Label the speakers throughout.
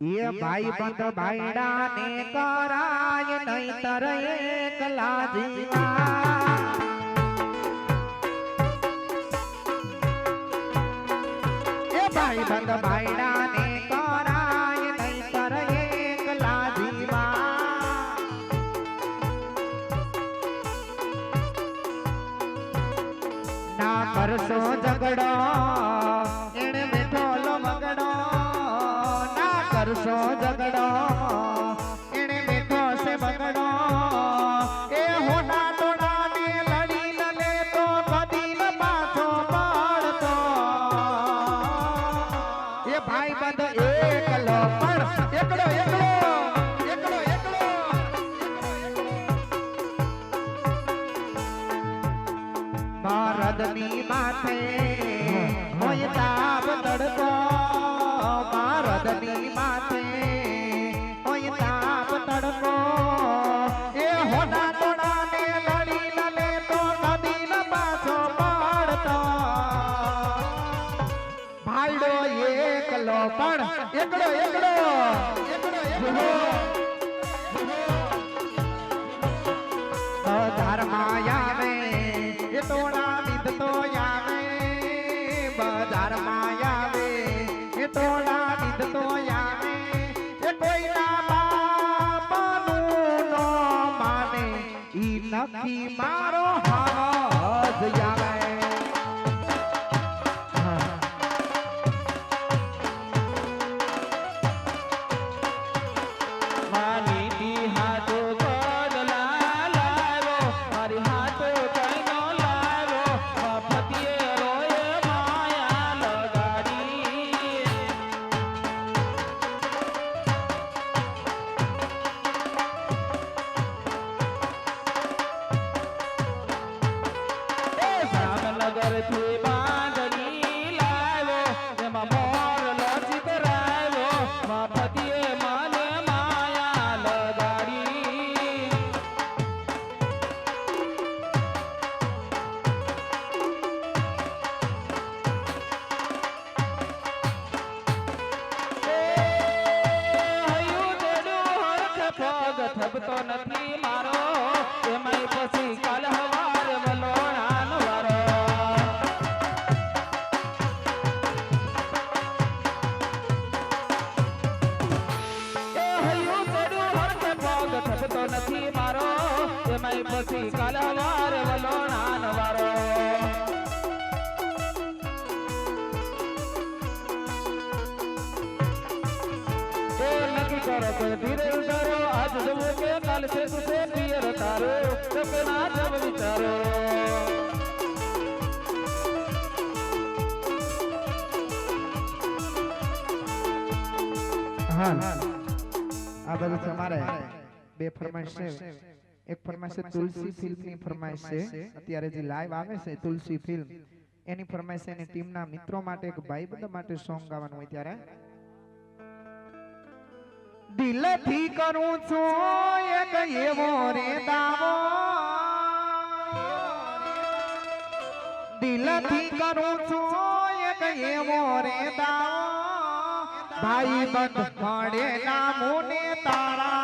Speaker 1: એ ભાઈ બંધ ભાઈડા ને કરાય નહીતર એકલા જીવા ભાઈ બંધ ભાઈડા ને કરાય નહીતર એકલા જીવા ના કરશો ઝઘડો. ભારતની માથે હોય તાપ તડકો ભારતની માથે હોય તાપ તડકો. એ હોના ટોળા ને લડી ન લે તો નદી ન પાછો પડતો. ભાઈડો એકલો પણ એકડો એકડો એકડો એકડો નક્કી મારો હાથ આવે
Speaker 2: play ના
Speaker 1: આ બધું તમારે બે ફરમાઈશ છે. એક ફરમાઈશ છે તુલસી ફિલ્મની ફરમાઈશ છે. અત્યારે જે લાઈવ આવે છે તુલસી ફિલ્મ, એની ફરમાઈશ એની એની ટીમના મિત્રો માટે એક ભાઈબંધ માટે સોંગ ગાવાનું હોય ત્યારે. દિલથી કરું છું એક એવો રે દાવો દિલથી કરું છું એક એવો રે દાવો ભાઈ બંધ પડે ના મુને તારા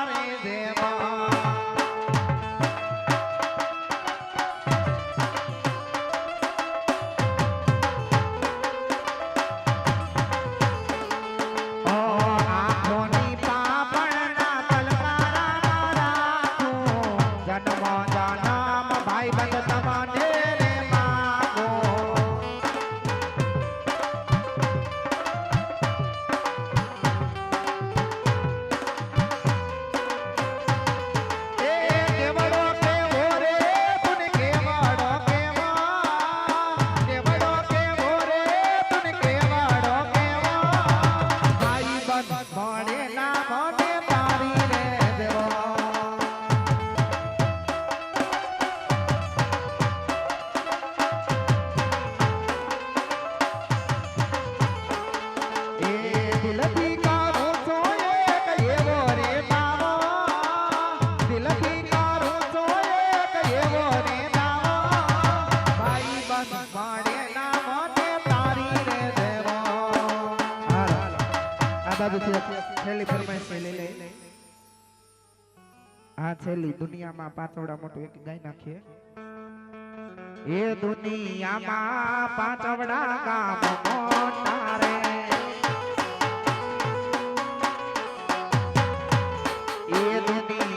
Speaker 1: દુનિયામાં પાતોડા મોટું એક ગાય નાખીએ. એ દુનિયામાં પાતોડા કામ એ
Speaker 3: દુનિયા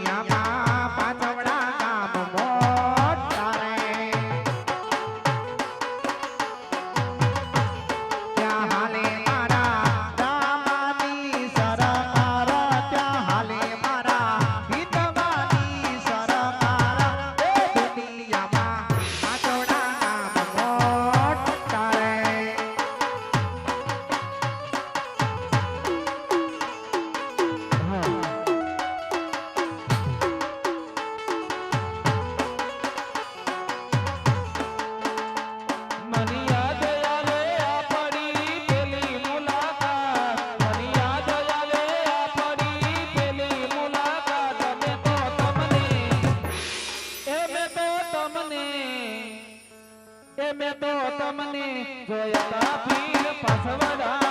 Speaker 3: ಬಸವದ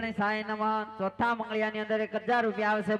Speaker 3: ઓગણીસ સાઈ નવા ચોથા મંગળિયાની અંદર એક હજાર રૂપિયા આવશે.